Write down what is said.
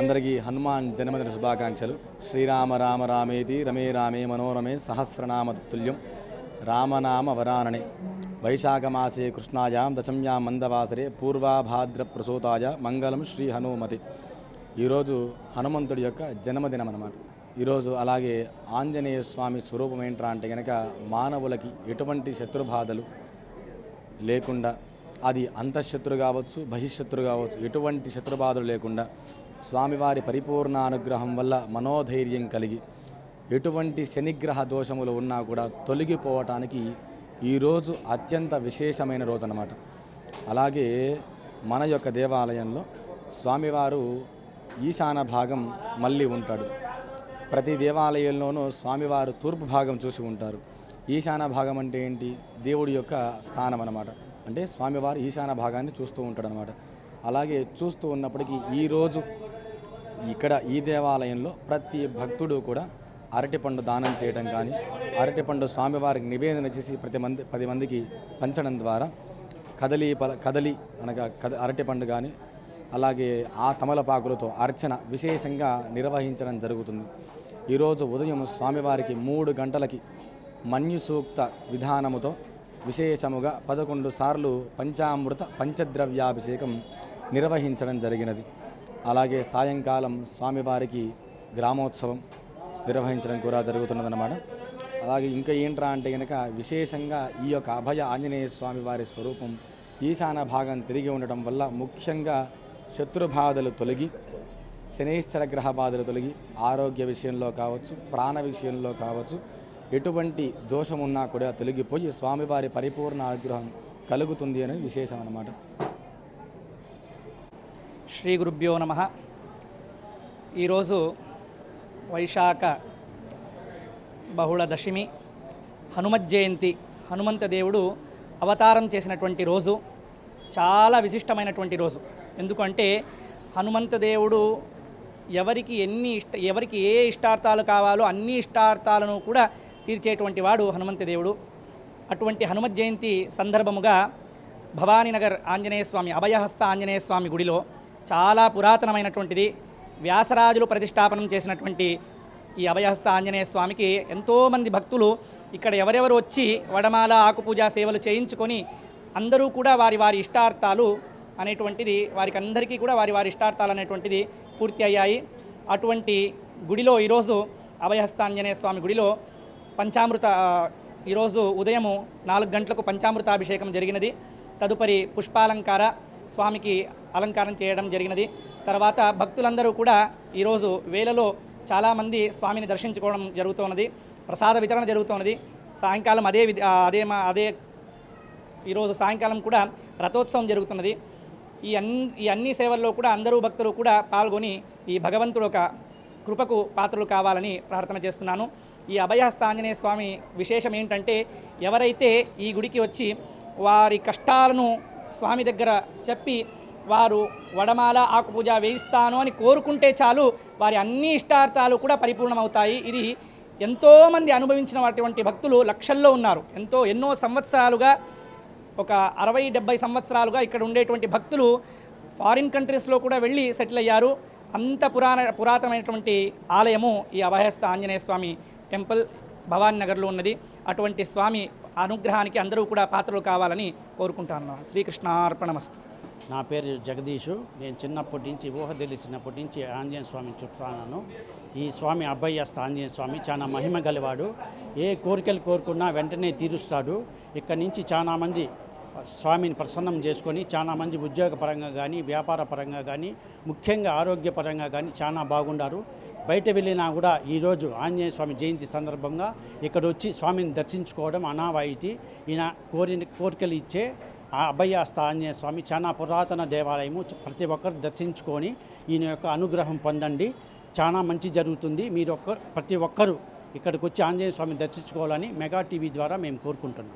అందరికీ హనుమాన్ జన్మదిన శుభాకాంక్షలు. శ్రీరామ రామ రామేతి రమే రామే మనోరమే సహస్రనామ తుల్యం రామనామ వరాననే. వైశాఖమాసే కృష్ణాయాం దశమ్యాం మందవాసరే పూర్వాభాద్ర ప్రసూతాయ మంగళం శ్రీ హనుమతి. ఈరోజు హనుమంతుడి యొక్క జన్మదినం అన్నమాట. ఈరోజు అలాగే ఆంజనేయ స్వామి స్వరూపం ఏంట్రా అంటే కనుక మానవులకి ఎటువంటి శత్రుబాధలు లేకుండా అది అంతఃశత్రు కావచ్చు బహిశత్రు కావచ్చు ఎటువంటి శత్రుబాధలు లేకుండా స్వామివారి పరిపూర్ణ అనుగ్రహం వల్ల మనోధైర్యం కలిగి ఎటువంటి శనిగ్రహ దోషములు ఉన్నా కూడా తొలగిపోవటానికి ఈరోజు అత్యంత విశేషమైన రోజు అన్నమాట అలాగే మన యొక్క దేవాలయంలో స్వామివారు ఈశాన భాగం మళ్ళీ ఉంటాడు. ప్రతి దేవాలయంలోనూ స్వామివారు తూర్పు భాగం చూసి ఉంటారు. ఈశాన భాగం అంటే ఏంటి? దేవుడి యొక్క స్థానం అన్నమాట. అంటే స్వామివారు ఈశాన భాగాన్ని చూస్తూ ఉంటాడు అనమాట అలాగే చూస్తూ ఉన్నప్పటికీ ఈరోజు ఇక్కడ ఈ దేవాలయంలో ప్రతి భక్తుడు కూడా అరటిపండు దానం చేయడం కానీ అరటిపండు స్వామివారికి నివేదన చేసి ప్రతి మంది పది మందికి పంచడం ద్వారా కదలి పల కదలి అనగా కద అరటిపండు కానీ అలాగే ఆ తమలపాకులతో అర్చన విశేషంగా నిర్వహించడం జరుగుతుంది. ఈరోజు ఉదయం స్వామివారికి మూడు గంటలకి మన్యు సూక్త విధానముతో విశేషముగా పదకొండు సార్లు పంచామృత పంచద్రవ్యాభిషేకం నిర్వహించడం జరిగినది. అలాగే సాయంకాలం స్వామివారికి గ్రామోత్సవం నిర్వహించడం కూడా జరుగుతున్నదన్నమాట. అలాగే ఇంకా ఏంట్రా అంటే కనుక విశేషంగా ఈ యొక్క అభయ ఆంజనేయ స్వామి వారి స్వరూపం ఈశాన భాగం తిరిగి ఉండటం వల్ల ముఖ్యంగా శత్రుబాధలు తొలగి శనేశ్వర గ్రహ బాధలు తొలగి ఆరోగ్య విషయంలో కావచ్చు ప్రాణ విషయంలో కావచ్చు ఎటువంటి దోషం ఉన్నా కూడా తొలగిపోయి స్వామివారి పరిపూర్ణ అనుగ్రహం కలుగుతుంది అనేది విశేషం అన్నమాట. శ్రీ గురుభ్యో నమ. ఈరోజు వైశాఖ బహుళ దశమి హనుమత్ జయంతి హనుమంత దేవుడు అవతారం చేసినటువంటి రోజు చాలా విశిష్టమైనటువంటి రోజు. ఎందుకంటే హనుమంత దేవుడు ఎవరికి ఎన్ని ఇష్ట ఎవరికి ఏ ఇష్టార్థాలు కావాలో అన్ని ఇష్టార్థాలను కూడా తీర్చేటువంటి వాడు హనుమంత దేవుడు. అటువంటి హనుమత్ జయంతి సందర్భముగా భవానీనగర్ ఆంజనేయ స్వామి అభయహస్త ఆంజనేయ స్వామి గుడిలో చాలా పురాతనమైనటువంటిది వ్యాసరాజులు ప్రతిష్టాపనం చేసినటువంటి ఈ అభయహస్త ఆంజనేయ స్వామికి ఎంతోమంది భక్తులు ఇక్కడ ఎవరెవరు వచ్చి వడమాల ఆకుపూజ సేవలు చేయించుకొని అందరూ కూడా వారి వారి ఇష్టార్థాలు అనేటువంటిది వారికి అందరికీ కూడా వారి వారి ఇష్టార్థాలు అనేటువంటిది పూర్తి అయ్యాయి. అటువంటి గుడిలో ఈరోజు అభయహస్త స్వామి గుడిలో పంచామృత ఈరోజు ఉదయము నాలుగు గంటలకు పంచామృతాభిషేకం జరిగినది. తదుపరి పుష్పాలంకార స్వామికి అలంకారం చేయడం జరిగినది. తర్వాత భక్తులందరూ కూడా ఈరోజు వేలలో చాలామంది స్వామిని దర్శించుకోవడం జరుగుతున్నది. ప్రసాద వితరణ జరుగుతున్నది. సాయంకాలం అదే అదే మా అదే ఈరోజు సాయంకాలం కూడా రథోత్సవం జరుగుతున్నది. ఈ అన్ని ఈ అన్ని సేవల్లో కూడా అందరూ భక్తులు కూడా పాల్గొని ఈ భగవంతుడు ఒక కృపకు పాత్రలు కావాలని ప్రార్థన చేస్తున్నాను. ఈ అభయహస్త ఆంజనేయ స్వామి విశేషం ఏంటంటే ఎవరైతే ఈ గుడికి వచ్చి వారి కష్టాలను స్వామి దగ్గర చెప్పి వారు వడమాల ఆకుపూజ వేయిస్తాను అని కోరుకుంటే చాలు వారి అన్ని ఇష్టార్థాలు కూడా పరిపూర్ణమవుతాయి. ఇది ఎంతోమంది అనుభవించిన అనుభవించినటువంటి భక్తులు లక్షల్లో ఉన్నారు. ఎంతో ఎన్నో సంవత్సరాలుగా ఒక అరవై డెబ్బై సంవత్సరాలుగా ఇక్కడ ఉండేటువంటి భక్తులు ఫారిన్ కంట్రీస్లో కూడా వెళ్ళి సెటిల్ అయ్యారు. అంత పురాణ పురాతనమైనటువంటి ఆలయము ఈ అభయస్థ ఆంజనేయ స్వామి టెంపుల్ భవానీ నగర్లో ఉన్నది. అటువంటి స్వామి అనుగ్రహానికి అందరూ కూడా పాత్రలు కావాలని కోరుకుంటాను. శ్రీకృష్ణార్పణమస్తు. నా పేరు జగదీషు. నేను చిన్నప్పటి నుంచి ఊహ తెలిసినప్పటి నుంచి ఆంజనేయ స్వామిని చుట్టాను ఈ స్వామి అభయస్త ఆంజనేయ స్వామి చాలా మహిమ గలవాడు. ఏ కోరికలు కోరుకున్నా వెంటనే తీరుస్తాడు. ఇక్కడి నుంచి చాలామంది స్వామిని ప్రసన్నం చేసుకొని చాలా మంది ఉద్యోగపరంగా కానీ వ్యాపార పరంగా కానీ ముఖ్యంగా ఆరోగ్యపరంగా కానీ చాలా బాగుండారు. బయట వెళ్ళినా కూడా ఈరోజు ఆంజనేయ స్వామి జయంతి సందర్భంగా ఇక్కడ వచ్చి స్వామిని దర్శించుకోవడం అనావాయితీ. ఈయన కోరిన కోరికలు ఇచ్చే ఆ అభయాస్త ఆంజనేయ స్వామి చాలా పురాతన దేవాలయము ప్రతి ఒక్కరు దర్శించుకొని ఈయన యొక్క అనుగ్రహం పొందండి. చాలా మంచి జరుగుతుంది. మీరు ఒక్క ప్రతి ఒక్కరూ ఇక్కడికి వచ్చి ఆంజనేయ స్వామి దర్శించుకోవాలని మెగా టీవీ ద్వారా మేము కోరుకుంటున్నాం.